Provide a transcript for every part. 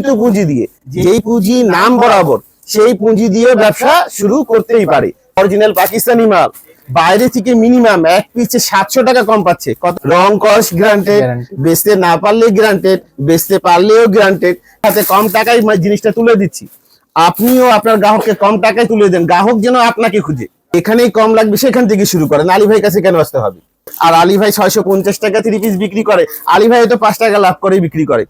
কিন্তু পুঁজি দিয়ে। যেই পুঁজি নাম বরাবর সেই পুঁজি দিয়ে ব্যবসা শুরু করতেই পারে। অরিজিনাল পাকিস্তানি মাল। বাইরে থেকে মিনিমাম এক পিসে সাতশো টাকা কম পাচ্ছে। কত? রং কস গ্রান্টেড। বেচতে না পারলে গ্রান্টেড বেচতে পারলেও গ্রান্টেড সাথে কম টাকায় জিনিসটা তুলে দিচ্ছি। আপনিও আপনার গ্রাহককে কম টাকায় তুলে দেন। গ্রাহক যেন আপনাকে খুঁজে। এখানেই কম লাগবে সেখান থেকে শুরু করেন। আলী ভাই কাছে কেন আসতে হবে? আর আলী ভাই ছয়শো পঞ্চাশ টাকা থ্রি পিস বিক্রি করে। আলী ভাই তো পাঁচ টাকা লাভ করে বিক্রি করে।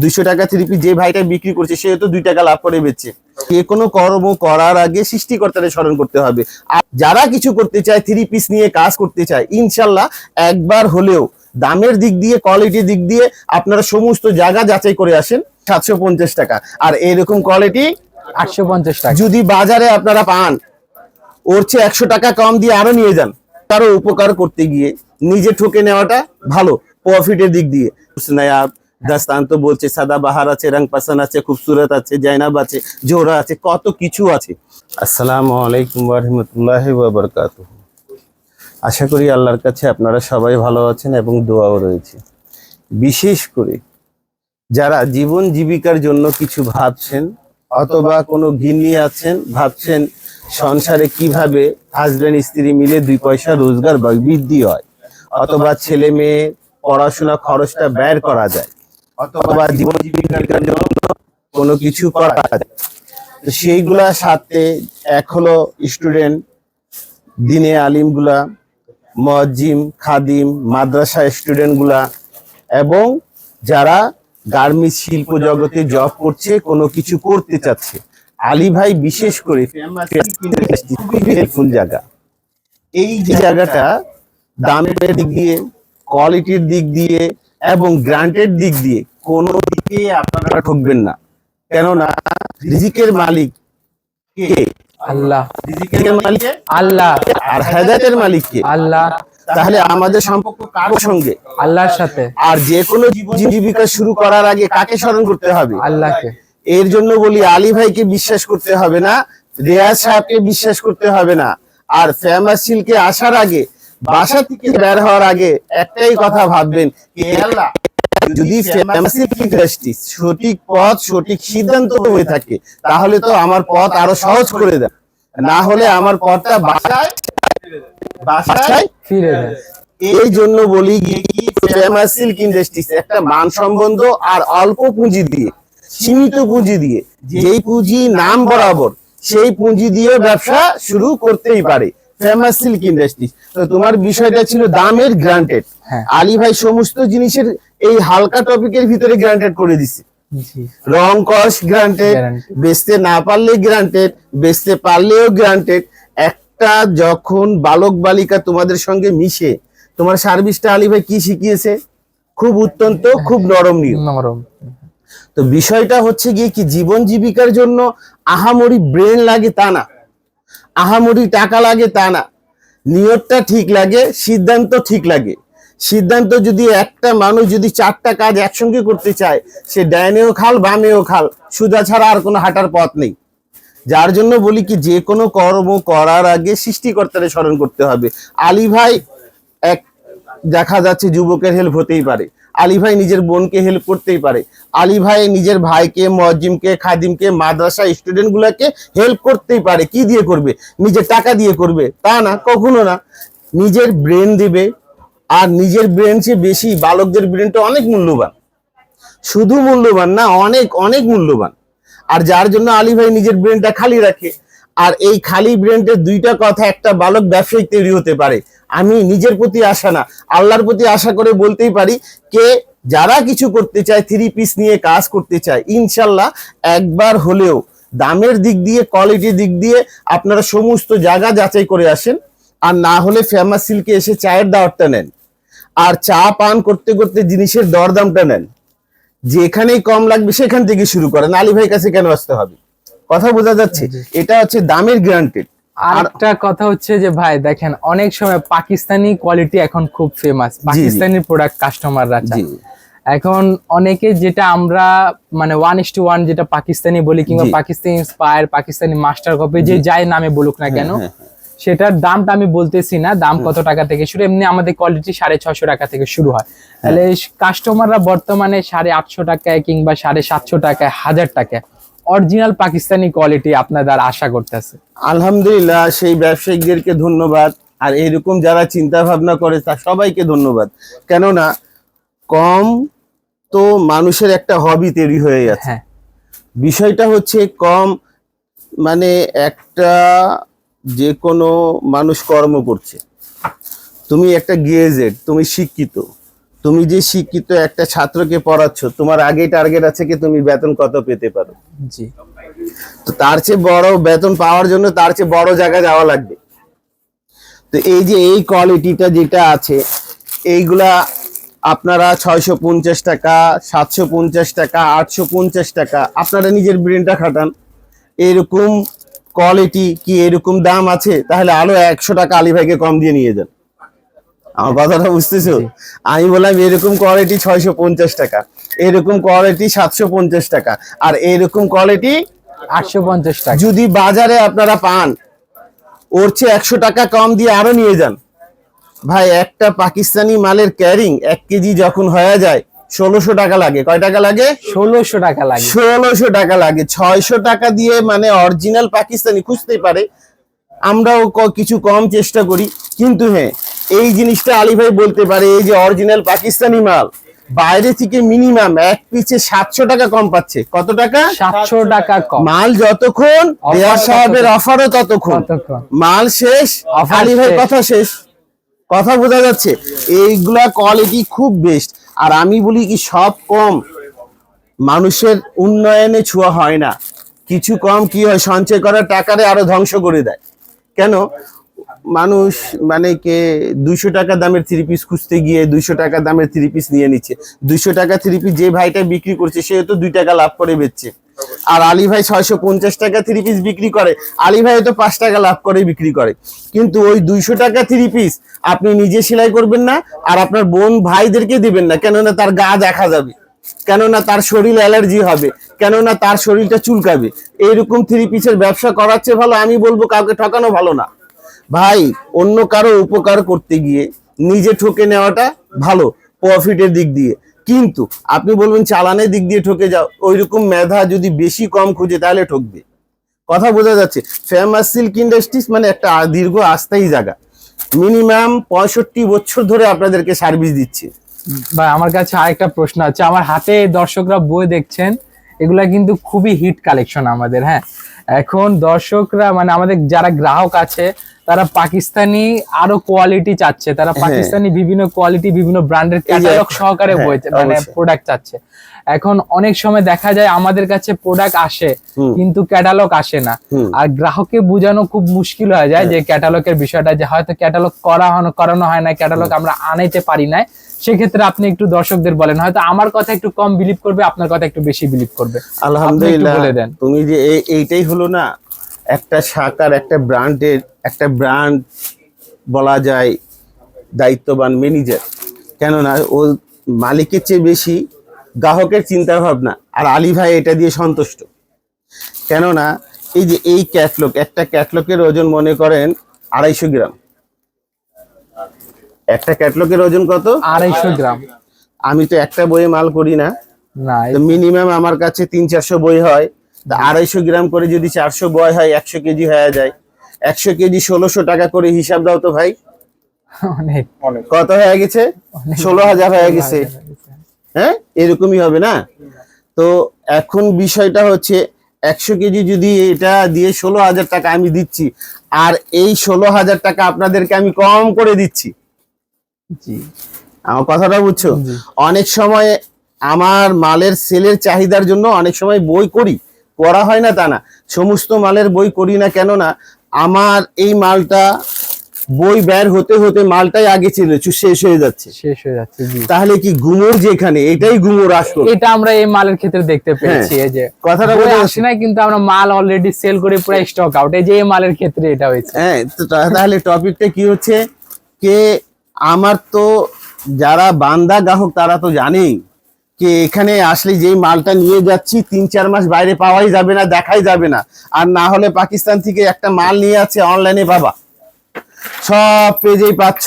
দুইশো টাকা থ্রি পিস যে ভাইটা বিক্রি করছে সে তো দুই টাকা লাভ করে বেচছে। যে কোনো কর্ম করার আগে সৃষ্টিকর্তারে স্মরণ করতে হবে। আর যারা কিছু করতে চায় থ্রি পিস নিয়ে কাজ করতে চায় ইনশাল্লাহ একবার হলেও দামের দিক দিয়ে কোয়ালিটির দিক দিয়ে আপনারা সমস্ত জায়গা যাচাই করে আসেন সাতশো পঞ্চাশ টাকা। আর এরকম কোয়ালিটি আটশো পঞ্চাশ টাকা। যদি বাজারে আপনারা পান ওর চেয়ে একশো টাকা কম দিয়ে আরও নিয়ে যান। তারও উপকার করতে গিয়ে নিজে ঠকে নেওয়াটা ভালো প্রফিটের দিক দিয়ে। নায়াব, দাস্তান তো বলছে সাদা বাহার আছে রং পাসান আছে, খুবসুরত আছে জাইনাব আছে, জোহরা আছে, কত কিছু আছে। আসসালামু আলাইকুম রহমতুল্লাহ বাবরকাত আশা করি আল্লাহর কাছে আপনারা সবাই ভালো আছেন এবং দোয়াও রয়েছে। বিশেষ করে যারা জীবন জীবিকার জন্য কিছু ভাবছেন, অথবা কোনো গিন্নি আছেন, ভাবছেন সংসারে কীভাবে হাজবেন্ড স্ত্রী মিলে দুই পয়সা রোজগার বা বৃদ্ধি হয়? অথবা ছেলে মেয়ে পড়াশোনা খরচটা ব্যয় করা যায়? অথবা জীবন জীবিকার জন্য কোনো কিছু করা যায়? তো সেইগুলা সাথে এক হলো স্টুডেন্ট দিনে আলিমগুলা মজিম খাদিম মাদ্রাসা স্টুডেন্টগুলা এবং যারা গার্মেন্টস শিল্প জগতে জব করছে, কোনো কিছু করতে চাচ্ছে। আলী ভাই বিশেষ করে হেল্পফুল জায়গা। এই জায়গাটা দামের দিক দিয়ে কোয়ালিটির দিক দিয়ে এবং গ্রান্টের দিক দিয়ে কোনো দিকে আপনারা ঠকবেন না। কেননা রিজিকের মালিক কে? আল্লাহ। রিজিকের মালিক আল্লাহ। আর হেদায়তের মালিক কে? আল্লাহ। তাহলে আমাদের সম্পর্ক কারোর সঙ্গে? আল্লাহর সাথে। আর যে কোনো জীবিকা শুরু করার আগে কাকে স্মরণ করতে হবে? আল্লাহকে। এর জন্য বলি আলী ভাইকে বিশ্বাস করতে হবে না রেয়াজ সাহেবকে বিশ্বাস করতে হবে না। আর ফেমাস সিলকে আসার আগে বাসা থেকে বের হওয়ার আগে একটাই কথা ভাববেন আল্লাহ যদি সঠিক পথ সঠিক সিদ্ধান্ত হয়ে থাকে তাহলে তো আমার পথ আরও সহজ করে দেয়। না হলে আমার পথটা বাসায় বাসায় ফিরে যায়। এই জন্য বলি ইন্ডাস্ট্রিজ একটা মান সম্বন্ধ আর অল্প পুঁজি দিয়ে সীমিত পুঁজি দিয়ে যেই পুঁজি নাম বরাবর সেই পুঁজি দিয়ে ব্যবসা শুরু করতেই পারে ফেমাস সিল্ক ইন্ডাস্ট্রিজ তো তোমার বিষয়টা ছিল দামের গ্রান্টেড হ্যাঁ। আলী ভাই সমস্ত জিনিসের এই হালকা টপিকের ভিতরে গ্রান্টেড করে দিচ্ছে জি। রং কস গ্রান্টেড। বেচতে না পারলে গ্রান্টেড বেচতে পারলেও গ্রান্টেড একটা যখন বালক বালিকা তোমাদের সঙ্গে মিশে তোমার সার্ভিসটা আলী ভাই কি শিখিয়েছে? খুব অত্যন্ত খুব নরম নিয়ম। নরম। তো বিষয়টা হচ্ছে গিয়ে কি জীবন জীবিকার জন্য আহামরি ব্রেন লাগে তা না। আহামরি টাকা লাগে তা না। নিয়তটা ঠিক লাগে, সিদ্ধান্ত ঠিক লাগে। সিদ্ধান্ত যদি একটা মানুষ যদি চারটা কাজ একসঙ্গে করতে চায়, সে ডাইনেও খাল, বামেও খাল সুদা ছাড়া আর কোনো হাঁটার পথ নেই। যার জন্য বলি কি, যে কোনো কর্ম করার আগে সৃষ্টিকর্তারে স্মরণ করতে হবে। আলী ভাই, এক দেখা যাচ্ছে যুবকের হেল্প হতেই পারে। আলী ভাই নিজের বোনকে হেল্প করতেই পারে। আলী ভাই নিজের ভাইকে মজিমকে খাদিমকে, মাদ্রাসা স্টুডেন্ট গুলাকে হেল্প করতেই পারে। কি দিয়ে করবে? নিজের টাকা দিয়ে করবে। তা না, কখনো না। নিজের ব্রেন দিবে আর নিজের ব্রেন চেয়ে বেশি, বালকদের ব্রেনটা অনেক মূল্যবান। শুধু মূল্যবান না, অনেক অনেক মূল্যবান। আর যার জন্য আলী ভাই নিজের ব্রেনটা খালি রাখে। আর এই খালি ব্রেনটের দুইটা কথা, একটা বালক ব্যবসায়িক তৈরি হতে পারে। আমি নিজের প্রতি আশা না, আল্লাহর প্রতি আশা করে বলতেই পারি কে যারা কিছু করতে চায় থ্রি পিস নিয়ে কাজ করতে চায়, ইনশাল্লাহ একবার হলেও দামের দিক দিয়ে কোয়ালিটির দিক দিয়ে আপনারা সমস্ত জায়গা যাচাই করে আসেন। আর না হলে ফেমাস সিল্কে এসে চায়ের দাওয়াতটা নেন। আর চা পান করতে করতে জিনিসের দরদামটা নেন। যেখানেই কম লাগবে সেখান থেকে শুরু করেন। আলী কাছে কেন আসতে হবে? কথা বোঝা যাচ্ছে। এটা হচ্ছে দামের গ্রান্টেড আর একটা কথা হচ্ছে যে ভাই দেখেন অনেক সময় পাকিস্তানি কোয়ালিটি এখন খুব ফেমাস পাকিস্তানি প্রোডাক্ট কাস্টমাররা চায়। এখন অনেকে যেটা আমরা মানে ওয়ান ইস টু ওয়ান যেটা পাকিস্তানি বলি কিংবা Pakistani inspire Pakistani master copy যে যাই নামে বলুক না কেন হ্যাঁ, সেটার দামটা আমি বলতেছি না। দাম কত টাকা থেকে শুরু এমনি আমাদের কোয়ালিটি সাড়ে ছশো টাকা থেকে শুরু হয়। তাহলে কাস্টমাররা বর্তমানে সাড়ে আটশো টাকায় কিংবা সাড়ে সাতশো টাকায় হাজার টাকায়। অরিজিনাল পাকিস্তানি কোয়ালিটি আপনাদের আশা করতেছে। আলহামদুলিল্লাহ সেই ব্যবসায়িকদেরকে ধন্যবাদ। আর এরকম যারা চিন্তা ভাবনা করে তা সবাইকে ধন্যবাদ। কেননা কম তো মানুষের একটা হবি তৈরি হয়ে গেছে। হ্যাঁ। বিষয়টা হচ্ছে কম মানে একটা যে কোনো মানুষ কর্ম করছে। তুমি একটা গিয়েজেড তুমি শিক্ষিত। তুমি যে শিক্ষিত একটা ছাত্রকে পড়াচ্ছ তোমার আগে টার্গেট আছে কি তুমি বেতন কত পেতে পারো? জি। তো তার চেয়ে বড় বেতন পাওয়ার জন্য তার চেয়ে বড় জায়গা যাওয়া লাগবে। তো এই যে এই কোয়ালিটিটা যেটা আছে এইগুলা আপনারা ছয়শো পঞ্চাশ টাকা সাতশো পঞ্চাশ টাকা আটশো পঞ্চাশ টাকা আপনারা নিজের ব্রেনটা খাটান। এরকম কোয়ালিটি কি এরকম দাম আছে? তাহলে আরও একশো টাকা আলী ভাইকে কম দিয়ে নিয়ে যান। আমার কথাটা বুঝতেছো? আমি বললাম এরকম কোয়ালিটি ছয়শো পঞ্চাশ টাকা এরকম কোয়ালিটি সাতশো পঞ্চাশ টাকা আর এরকম কোয়ালিটি আটশো পঞ্চাশ টাকা। যদি বাজারে আপনারা পান ওর চেয়ে একশো টাকা কম দিয়ে আরও নিয়ে যান। ভাই একটা পাকিস্তানি মালের ক্যারিং এক কেজি যখন হয়ে যায় ষোলোশো টাকা লাগে। কয় টাকা লাগে? ষোলোশো টাকা লাগে। ষোলোশো টাকা লাগে। ছয়শো টাকা দিয়ে মানে অরিজিনাল পাকিস্তানি খুঁজতে পারে। আমরাও কিছু কম চেষ্টা করি। কিন্তু হ্যাঁ এই জিনিসটা আলী ভাই বলতে পারে এই যে অরিজিনাল পাকিস্তানি মাল। বাইরে থেকে মিনিমাম এক পিছে সাতশো টাকা কম পাচ্ছে। কত টাকা? সাতশো টাকা কম। মাল যতক্ষণ দেয়া সাহেবের অফারও ততক্ষণ। মাল শেষ আলী ভাই কথা শেষ। কথা বোঝা যাচ্ছে এইগুলা কোয়ালিটি খুব বেস্ট আর আমি বলি কি সব কম। মানুষের উন্নয়নে ছোঁয়া হয় না। কিছু কম কি হয় সঞ্চয় করার টাকারে আরও ধ্বংস করে দেয়। কেন? মানুষ মানে কে দুইশো টাকা দামের থ্রি পিস খুঁজতে গিয়ে দুইশো টাকা দামের থ্রি পিস নিয়ে নিচ্ছে। দুইশো টাকা থ্রি পিস যে ভাইটা বিক্রি করছে, সে তো দুই টাকা লাভ করে বেচছে। আর আলী ভাই ছয়শো পঞ্চাশ টাকা থ্রি পিস বিক্রি করে, আলী ভাই তো পাঁচ টাকা লাভ করে বিক্রি করে। কিন্তু ওই দুইশো টাকা থ্রি পিস আপনি নিজে সেলাই করবেন না, আর আপনার বোন ভাইদেরকে দিবেন না, কেননা তার গা দেখা যাবে, কেননা তার শরীর অ্যালার্জি হবে, কেননা তার শরীরটা চুলকাবে। এইরকম থ্রি পিসের ব্যবসা করার চেয়ে ভালো, আমি বলব কাউকে ঠকানো ভালো না। ভাই, অন্য কারও উপকার করতে গিয়ে নিজে ঠকে নেওয়াটা ভালো প্রফিটের দিক দিয়ে। কিন্তু আপনি বলবেন চালানের দিক দিয়ে ঠকে যাও, ওইরকম মেধা যদি বেশি কম খুঁজে, তাহলে ঠকবে। কথা বোঝা যাচ্ছে ফেমাস সিল্ক ইন্ডাস্ট্রিজ মানে একটা দীর্ঘ আস্থায়ী জায়গা। মিনিমাম পঁয়ষট্টি বছর ধরে আপনাদেরকে সার্ভিস দিচ্ছে। ভাই, আমার কাছে আরেকটা প্রশ্ন আছে। আমার হাতে দর্শকরা বই দেখছেন, এগুলা কিন্তু খুবই হিট কালেকশন আমাদের হ্যাঁ। এখন দর্শকরা মানে আমাদের যারা গ্রাহক আছে তারা পাকিস্তানি আরও কোয়ালিটি চাচ্ছে তারা হ্যাঁ। পাকিস্তানি বিভিন্ন কোয়ালিটি বিভিন্ন ব্র্যান্ডের ক্যাটালগ সহকারে হ্যাঁ, মানে প্রোডাক্ট চাচ্ছে। এখন অনেক সময় দেখা যায় আমাদের কাছে প্রোডাক্ট আসে কিন্তু ক্যাটালগ আসে না। আর গ্রাহককে বোঝানো খুব মুশকিল হয়ে যায় যে ক্যাটালগের বিষয়টা যে হয়তো ক্যাটালগ করা হয়- করানো হয় না ক্যাটালগ আমরা আনাইতে পারি না সেক্ষেত্রে আপনি একটু দর্শকদের বলেন হয়তো আমার কথা একটু কম বিলিভ করবে আপনার কথা একটু বেশি বিলিভ করবে। আলহামদুলিল্লাহ বলে দেন। তুমি যে এইটাই হলো না একটা শাখার একটা ব্র্যান্ডের একটা ব্র্যান্ড বলা যায় দায়িত্ববান ম্যানেজার কেননা ও মালিকের চেয়ে বেশি গ্রাহকের চিন্তা ভাবনা আর আলী ভাই এটা দিয়ে সন্তুষ্ট। কেননা এই যে এই ক্যাটলগ একটা ক্যাটলগের ওজন মনে করেন আড়াইশো গ্রাম। একটা ক্যাটলগের ওজন কত? আড়াইশো গ্রাম। আমি তো একটা বইয়ে মাল করি না। মিনিমাম আমার কাছে তিন চারশো বই হয়। আড়াইশো গ্রাম করে যদি চারশো বয় হয় একশো কেজি হয়ে যায়। একশো কেজি ষোলোশো টাকা করে হিসাব দাও তো ভাই। অনেক। কত হয়ে গেছে? ষোলো হাজার হয়ে গেছে। হ্যাঁ এরকমই হবে না? তো এখন বিষয়টা হচ্ছে একশো কেজি যদি এটা দিয়ে ষোলো হাজার টাকা আমি দিচ্ছি আর এই ষোলো হাজার টাকা আপনাদেরকে আমি কম করে দিচ্ছি। জি। আমার কথাটা বুঝছ? অনেক সময় আমার মালের সেলের চাহিদার জন্য অনেক সময় বই করি। করা হয় না তা না। সমস্ত মালের বই করি না কেন না? আমার এই মালটা বই বের হতে হতে মালটাই আগে ছিল শেষ হয়ে যাচ্ছে। শেষ হয়ে যাচ্ছে তাহলে কি গুমোর যেখানে? এটাই গুমোর আসল। এটা আমরা এই মালের ক্ষেত্রে দেখতে পেয়েছি এই যে। কথাটা বলে আসে না কিন্তু আমরা মাল অলরেডি সেল করে পুরো স্টক আউট এই যে এই মালের ক্ষেত্রে এটা হয়েছে। হ্যাঁ তো তাহলে টপিকটা কি হচ্ছে? কে আমার তো যারা বান্দা গ্রাহক তারা তো জানেই। যে এখানে আসলে যেই মালটা নিয়ে যাচ্ছি, তিন চার মাস বাইরে পাওয়াই যাবে না, দেখাই যাবে না। আর না হলে পাকিস্তান থেকে একটা মাল নিয়ে আছে অনলাইনে, বাবা। সব পেজেই পাচ্ছ,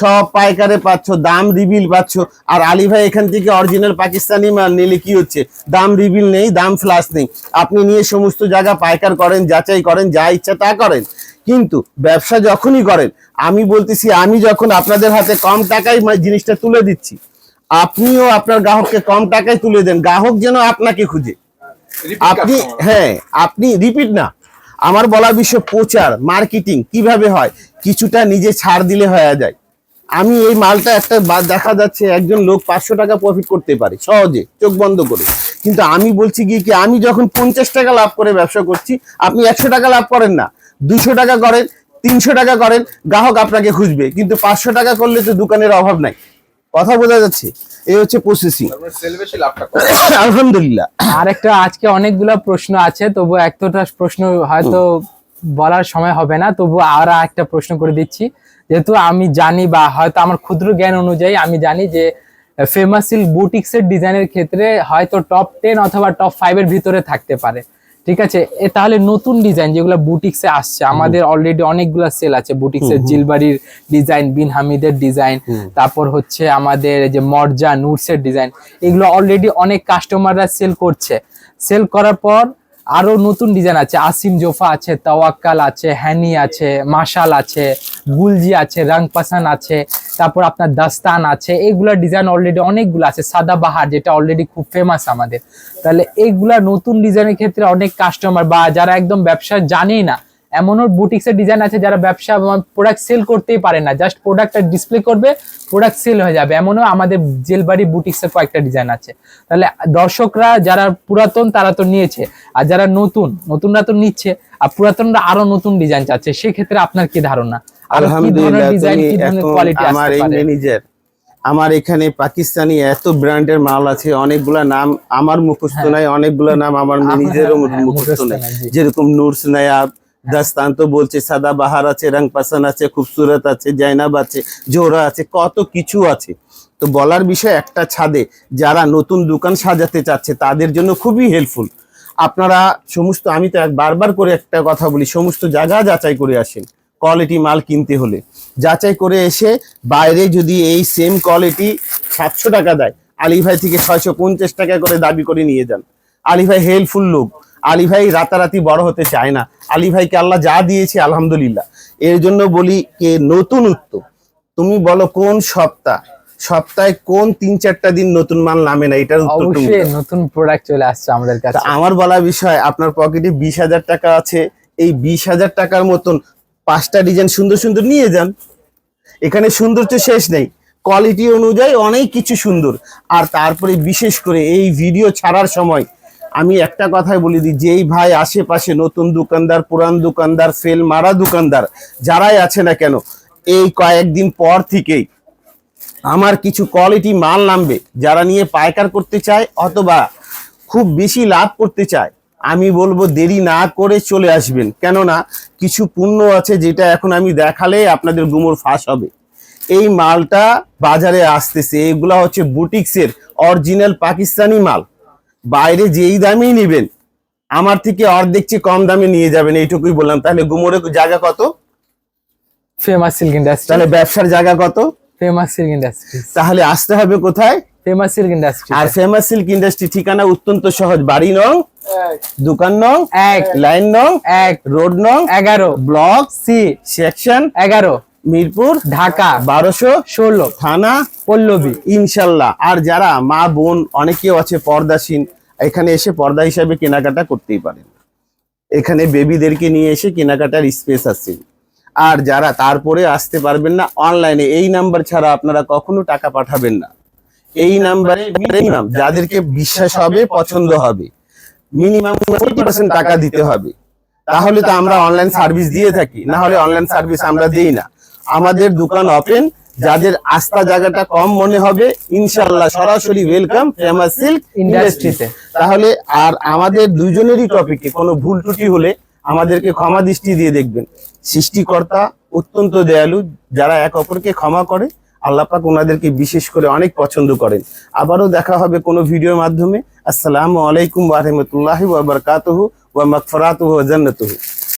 সব পাইকারে পাচ্ছ, দাম রিবিল পাচ্ছ। আর আলী ভাই এখান থেকে অরিজিনাল পাকিস্তানি মাল নিলে কি হচ্ছে? দাম রিবিল নেই, দাম ফ্লাশ নেই। আপনি নিয়ে সমস্ত জায়গা পাইকার করেন, যাচাই করেন, যা ইচ্ছা তা করেন। কিন্তু ব্যবসা যখনই করেন, আমি বলতেছি, আমি যখন আপনাদের হাতে কম টাকায় জিনিসটা তুলে দিচ্ছি আপনিও আপনার গ্রাহককে কম টাকায় তুলে দেন গ্রাহক যেন আপনাকে খুঁজে। আপনি হ্যাঁ আপনি রিপিট না। আমার বলা বিষয় প্রচার মার্কেটিং কীভাবে হয়? কিছুটা নিজে ছাড় দিলে হয়ে যায়। আমি এই মালটা একটা দেখা যাচ্ছে একজন লোক পাঁচশো টাকা প্রফিট করতে পারে সহজে চোখ বন্ধ করে। কিন্তু আমি বলছি কি কি আমি যখন পঞ্চাশ টাকা লাভ করে ব্যবসা করছি আপনি একশো টাকা লাভ করেন না। দুশো টাকা করেন তিনশো টাকা করেন গ্রাহক আপনাকে খুঁজবে। কিন্তু পাঁচশো টাকা করলে তো দোকানের অভাব নাই। কথা বোঝা যাচ্ছে এই হচ্ছে প্রসেসিং সেল বেশি লাভটা কম। আলহামদুলিল্লাহ। আর একটা আজকে অনেকগুলা প্রশ্ন আছে তবু একটা প্রশ্ন হয়তো বলার সময় হবে না তবু আর একটা প্রশ্ন করে দিচ্ছি। যেহেতু আমি জানি বা হয়তো আমার ক্ষুদ্র জ্ঞান অনুযায়ী আমি জানি যে ফেমাসিল বুটিক্স এর ডিজাইনের ক্ষেত্রে হয়তো টপ টেন অথবা টপ ফাইভ এর ভিতরে থাকতে পারে। ঠিক আছে? এ তাহলে নতুন ডিজাইন যেগুলো বুটিক্সে আসছে আমাদের অলরেডি অনেকগুলো সেল আছে বুটিক্সের জিলবাড়ির ডিজাইন বিন হামিদের ডিজাইন তারপর হচ্ছে আমাদের এই যে মর্জা নুটসের ডিজাইন এগুলো অলরেডি অনেক কাস্টমাররা সেল করছে। সেল করার পর আরও নতুন ডিজাইন আছে। আসিম জোফা আছে, তাওয়াক্কাল আছে, হ্যানি আছে, মাশাল আছে, গুলজি আছে, রাংপাসান আছে, তারপর আপনার দাস্তান আছে। এইগুলার ডিজাইন অলরেডি অনেকগুলো আছে। সাদা বাহার, যেটা অলরেডি খুব ফেমাস আমাদের। তাহলে এইগুলা নতুন ডিজাইনের ক্ষেত্রে অনেক কাস্টমার বা যারা একদম ব্যবসা জানেই না এমনও বুটিক্স এর ডিজাইন আছে যারা ব্যবসা প্রোডাক্ট সেল করতেই পারে না। জাস্ট প্রোডাক্টটা ডিসপ্লে করবে প্রোডাক্ট সেল হয়ে যাবে। এমনও আমাদের জেলবাড়ি বুটিক্স এর কয়েকটা ডিজাইন আছে। তাহলে দর্শকরা যারা পুরাতন তারা তো নিয়েছে। আর যারা নতুন নতুনরা তো নিচ্ছে। আর পুরাতনরা আরও নতুন ডিজাইন চাচ্ছে। সেক্ষেত্রে আপনার কি ধারণা? আরও কি ধরনের আলহামদুলিল্লাহ ডিজাইন কি ধরনের কোয়ালিটি আমার আসতে ম্যানেজার আমার এখানে পাকিস্তানি এত ব্র্যান্ডের মাল আছে অনেকগুলা নাম আমার মুখস্থ নাই অনেকগুলা নাম আমার হ্যাঁ, মুখস্থ মুখস্থ নাই। নাই, যেরকম নুরস নায়াব দাস্তান তো বলছে, সাদা বাহার আছে, রং পাসান আছে, খুবসুরত আছে জাইনাব আছে জোরা আছে, কত কিছু আছে। তো বলার বিষয় একটা ছাদে যারা নতুন দোকান সাজাতে চাচ্ছে, তাদের জন্য খুবই হেল্পফুল আপনারা সমস্ত, আমি তো বারবার করে একটা কথা বলি, সমস্ত জায়গা যাচাই করে আসেন কোয়ালিটি মাল কিনতে হলে। যাচাই করে এসে বাইরে যদি এই সেম কোয়ালিটি সাতশো টাকা দেয়, আলী ভাই থেকে ছয়শো পঞ্চাশ টাকা করে দাবি করে নিয়ে যান। আলী ভাই হেল্পফুল লোক। আলী ভাই রাতারাতি বড় হতে চায় না। আলী ভাইকে আল্লাহ যা দিয়েছে আলহামদুলিল্লাহ। এর জন্য বলি কে নতুন উত্তর তুমি বলো কোন সপ্তাহ সপ্তাহে কোন তিন চারটা দিন নতুন মাল নামে না? এটার উত্তর অবশ্যই নতুন প্রোডাক্ট চলে আসছে আমাদের তা কাছে আমার বলা বিষয় আপনার পকেটে বিশ হাজার টাকা আছে। এই বিশ হাজার টাকার মতন পাঁচটা ডিজাইন সুন্দর সুন্দর নিয়ে যান। এখানে সৌন্দর্য শেষ নেই। কোয়ালিটি অনুযায়ী অনেক কিছু সুন্দর। আর তারপরে বিশেষ করে এই ভিডিও ছাড়ার সময় আমি একটা কথাই বলে দিই, যেই ভাই আশেপাশে নতুন দোকানদার, পুরান দোকানদার, ফেল মারা দোকানদার, যারাই আছে না কেন, এই কয়েকদিন পর থেকেই আমার কিছু কোয়ালিটি মাল নামবে, যারা নিয়ে পাইকার করতে চায় অথবা খুব বেশি লাভ করতে চায়, আমি বলব দেরি না করে চলে আসবেন। কেননা কিছু পণ্য আছে যেটা এখন আমি দেখালে আপনাদের গুমর ফাঁস হবে। এই মালটা বাজারে আসতেছে, এগুলা হচ্ছে বুটিক্সের অরিজিনাল পাকিস্তানি মাল। বাইরে যেই দামেই নেবেন আমার থেকে অর্ধেক চেয়ে কম দামে নিয়ে যাবেন এইটুকুই বললাম। তাহলে গুমরের জায়গা কত? ফেমাস সিল্ক ইন্ডাস্ট্রি তাহলে ব্যবসার জায়গা কত? ফেমাস সিল্ক ইন্ডাস্ট্রি তাহলে আসতে হবে কোথায়? ফেমাস সিল্ক ইন্ডাস্ট্রি আর ফেমাস সিল্ক ইন্ডাস্ট্রি ঠিকানা অত্যন্ত সহজ। বাড়ি নং দোকান নং এক। লাইন নং এক। রোড নং এগারো। Block C. সেকশন এগারো। মিরপুর, ঢাকা, বারোশো ষোলো, থানা, পল্লবী। ইনশাল্লাহ। আর যারা মা, বোন, অনেকেও আছে পর্দাসীন, এখানে এসে পর্দা হিসাবে কেনাকাটা করতেই পারেন। এখানে বেবিদেরকে নিয়ে এসে কেনাকাটার স্পেস আছে। আর যারা তারপরে আসতে পারবেন না, অনলাইনে, এই নাম্বার ছাড়া আপনারা কখনো টাকা পাঠাবেন না। এই নাম্বারে যাদেরকে বিশ্বাস হবে, পছন্দ হবে, মিনিমাম টাকা দিতে হবে। তাহলে তো আমরা অনলাইন সার্ভিস দিয়ে থাকি, না হলে অনলাইন সার্ভিস আমরা দিই না। আমাদের দোকান ওপেন যাদের আস্থা জায়গাটা কম মনে হবে ইনশাল্লাহ সরাসরি ওয়েলকাম ফেমাস সিল্ক ইন্ডাস্ট্রিতে তাহলে আর আমাদের দুজনেরই টপিকে কোনো ভুল ত্রুটি হলে আমাদেরকে ক্ষমা দৃষ্টি দিয়ে দেখবেন। সৃষ্টিকর্তা অত্যন্ত দয়ালু, যারা এক অপরকে ক্ষমা করে, আল্লাহ পাক ওনাদেরকে বিশেষ করে অনেক পছন্দ করেন। আবারও দেখা হবে কোনো ভিডিওর মাধ্যমে। আসসালামু আলাইকুম ওয়া রাহমাতুল্লাহি ওয়া বারাকাতুহু ওয়া মাগফিরাতুহু ওয়া জান্নাতুহু।